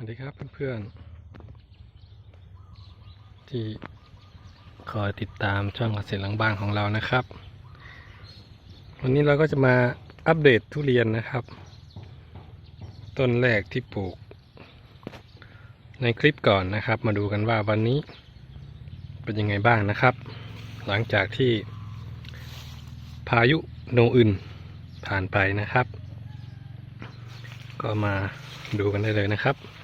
สวัสดีครับเพื่อนๆ ที่คอยติดตามช่องเกษตรหลังบ้านของเรานะครับ วันนี้เราก็จะมาอัปเดตทุเรียนนะครับ ต้นแรกที่ปลูก ในคลิปก่อนนะครับ มาดูกันว่าวันนี้เป็นยังไงบ้างนะครับ หลังจากที่พายุโนอึนผ่านไปนะครับ ก็มาดูกันได้เลยนะครับ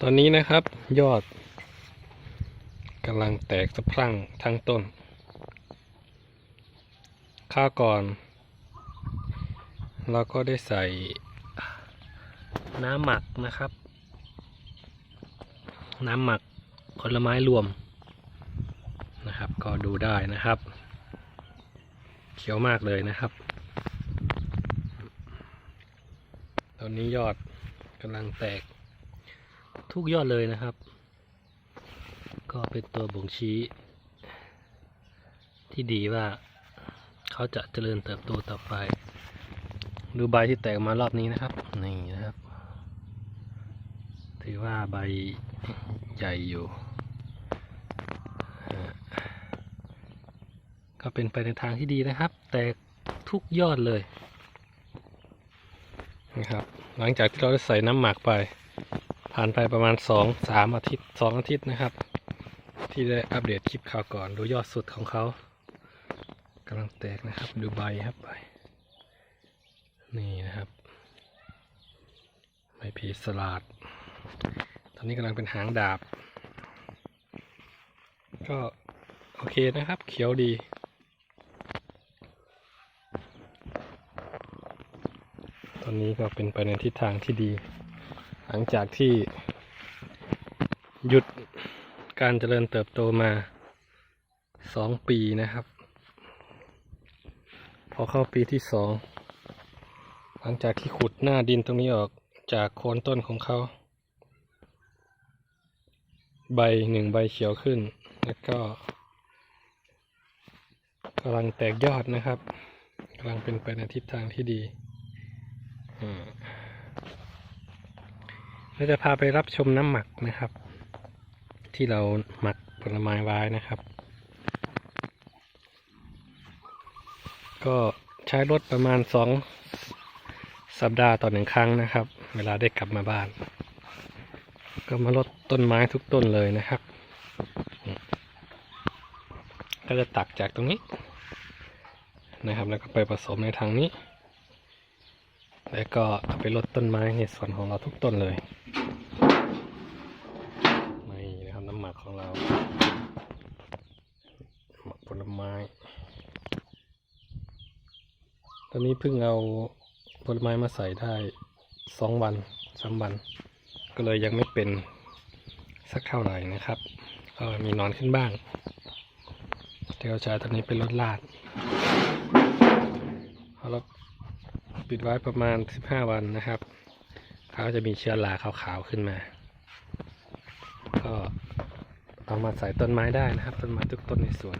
ตอนนี้นะครับ ยอดกำลังแตกสะพรั่งทั้งต้น ข้าวก่อน เราก็ได้ใส่น้ำหมักนะครับ น้ำหมักผลไม้รวมนะครับ ก็ดูได้นะครับ เขียวมากเลยนะครับ ตอนนี้ยอดกำลังแตก ทุกยอดเลยนะครับ ก็เป็นตัวบ่งชี้ ที่ดีว่าเขาจะเจริญเติบโตต่อไป ดูใบที่แตกมารอบนี้นะครับ นี่นะครับ ถือว่าใบใหญ่อยู่ก็เป็นไปในทางที่ดีนะครับ แตกทุกยอดเลยนะครับ หลังจากที่เราได้ใส่น้ำหมักไป ผ่านไปประมาณสองสามอาทิตย์สองอาทิตย์นะครับ ที่ได้อัปเดตคลิปข่าวก่อนดูยอดสุดของเขากำลังแตกนะครับ ดูใบครับใบนี่นะครับใบพีสลัดตอนนี้กำลังเป็นหางดาบ ก็โอเคนะครับ เขียวดีตอนนี้ก็เป็นไปในทิศทางที่ดี หลังจากที่หยุดการเจริญเติบโตมาสองปีนะครับ พอเข้าปีที่สองหลังจากที่ขุดหน้าดินตรงนี้ออกจากโคนต้นของเขา ใบหนึ่งใบเขียวขึ้น แล้วก็กำลังแตกยอดนะครับกำลังเป็นไปในทิศทางที่ดี อืม เราจะพาไปรับชมน้ำหมักนะครับ ที่เราหมักผลไม้ไว้นะครับ ก็ใช้รถประมาณสองสัปดาห์ต่อหนึ่งครั้งนะครับ เวลาได้กลับมาบ้าน ก็มาลดต้นไม้ทุกต้นเลยนะครับ ก็จะตักจากตรงนี้นะครับ แล้วก็ไปผสมในทางนี้ แล้วก็เอาไปลดต้นไม้ในส่วนของเราทุกต้นเลยนี่นะครับน้ำหมักของเราหมักผลไม้ ตอนนี้เพิ่งเอาผลไม้มาใส่ได้สองวันสามวัน ก็เลยยังไม่เป็นสักเท่าไหร่นะครับก็มีนอนขึ้นบ้างเดี๋ยวใช้ตอนนี้เป็นรถลาด ปิดไว้ประมาณ 15 วันนะครับ เขาจะมีเชื้อราขาวๆขึ้นมา ก็เอามาใส่ต้นไม้ได้นะครับ ต้นไม้ทุกต้นในสวน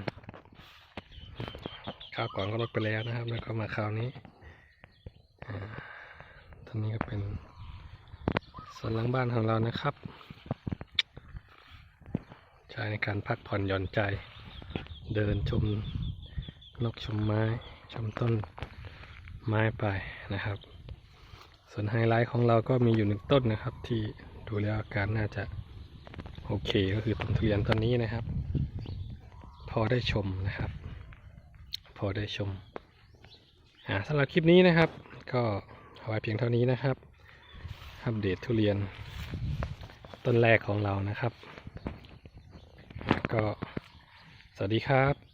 คราวก่อนก็ลดไปแล้วนะครับ แล้วก็มาคราวนี้ตอนนี้ก็เป็นสวนหลังบ้านของเรานะครับ ใช้ในการพักผ่อนหย่อนใจ เดินชมนกชมไม้ชมต้น ไม้ไปนะครับ ส่วนไฮไลท์ของเราก็มีอยู่หนึ่งต้นนะครับ ที่ดูแล้วอาการน่าจะโอเคก็คือต้นทุเรียนต้นนี้นะครับ พอได้ชมนะครับ พอได้ชมอ่าสำหรับคลิปนี้นะครับ ก็เอาไว้เพียงเท่านี้นะครับอัปเดตทุเรียนต้นแรกของเรานะครับ ก็สวัสดีครับ